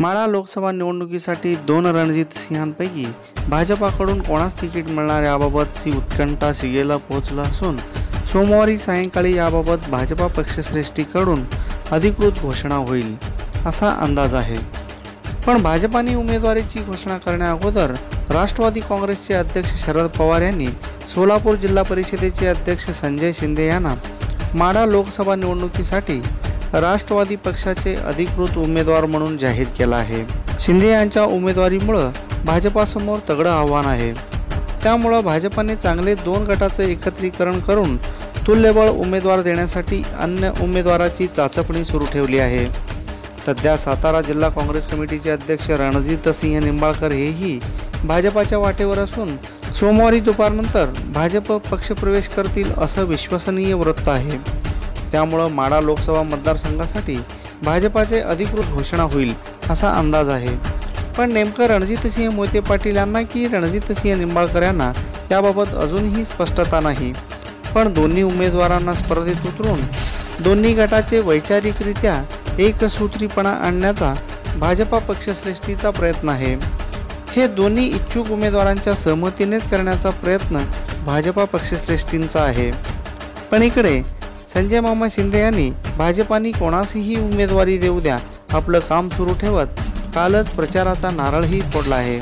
माळा लोकसभा निवडणुकीसाठी दोन रणजित सिंहांपैकी भाजपाकडून कोणास तिकीट मिळणार याबाबतची उत्कंठा शिगेला पोहोचला असून सोमवारी सायंकाळी याबाबत भाजपा पक्षश्रेष्ठीकडून अधिकृत घोषणा होईल असा अंदाज आहे. पण भाजपाने उमेदवारीची घोषणा करण्याअगोदर राष्ट्रवादी काँग्रेसचे अध्यक्ष शरद पवार यांनी सोलापूर जिल्हा परिषदेचे अध्यक्ष संजय शिंदे यांना माडा लोकसभा निवडणुकीसाठी राष्ट्रवादी पक्षाचे अधिकृत उमेदवार म्हणून जाहीर केला आहे. शिंदे यांच्या उमेदवारीमुळं भाजपासमोर तगडं आव्हान आहे. त्यामुळं भाजपाने चांगले दोन गटाचं एकत्रीकरण करून तुल्यबळ उमेदवार देण्यासाठी अन्य उमेदवाराची चाचपणी सुरू ठेवली आहे. सध्या सातारा जिल्हा काँग्रेस कमिटीचे अध्यक्ष रणजित सिंह निंबाळकर हेही भाजपाच्या वाटेवर असून सोमवारी दुपारनंतर भाजप पक्षप्रवेश करतील असं विश्वसनीय वृत्त आहे. त्यामुळं माडा लोकसभा मतदारसंघासाठी भाजपाचे अधिकृत घोषणा होईल असा अंदाज आहे. पण नेमकं रणजितसिंह मोहिते पाटील यांना की रणजितसिंह निंबाळकर यांना याबाबत अजूनही स्पष्टता नाही. पण दोन्ही उमेदवारांना स्पर्धेत उतरून दोन्ही गटाचे वैचारिकरित्या एकसूत्रीपणा आणण्याचा भाजपा पक्षश्रेष्ठीचा प्रयत्न आहे. हे दोन्ही इच्छुक उमेदवारांच्या सहमतीनेच करण्याचा प्रयत्न भाजपा पक्षश्रेष्ठींचा आहे. पण इकडे संजय मामा शिंदे यांनी भाजपाने कोणासही उमेदवारी देऊ द्या. आपलं काम सुरू ठेवत कालच प्रचाराचा नारळही फोडला आहे.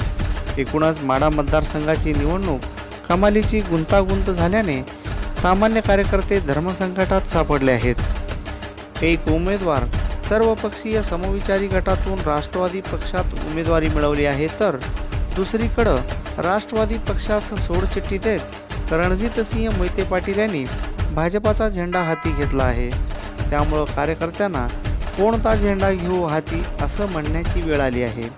एकूणच माडा मतदारसंघाची निवडणूक कमालीची गुंतागुंत झाल्याने सामान्य कार्यकर्ते धर्मसंकटात सापडले आहेत. एक उमेदवार सर्वपक्षीय समविचारी गटातून राष्ट्रवादी पक्षात उमेदवारी मिळवली आहे तर दुसरीकडं राष्ट्रवादी पक्षास सोडचिठ्ठी देत रणजितसिंह मोहिते पाटील यांनी भाजपाचा झेंडा हाती घेतला आहे. त्यामुळं कार्यकर्त्यांना कोणता झेंडा घेऊ हाती असं म्हणण्याची वेळ आली आहे.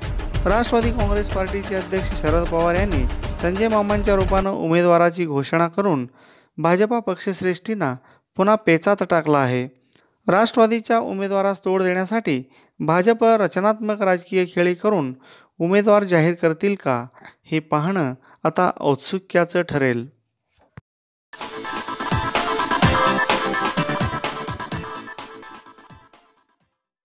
राष्ट्रवादी काँग्रेस पार्टीचे अध्यक्ष शरद पवार यांनी संजय मामांच्या रूपानं उमेदवाराची घोषणा करून भाजपा पक्षश्रेष्ठींना पुन्हा पेचात टाकला आहे. राष्ट्रवादीच्या उमेदवारास तोड देण्यासाठी भाजप रचनात्मक राजकीय खेळी करून उमेदवार जाहीर करतील का हे पाहणं आता औत्सुक्याचं ठरेल.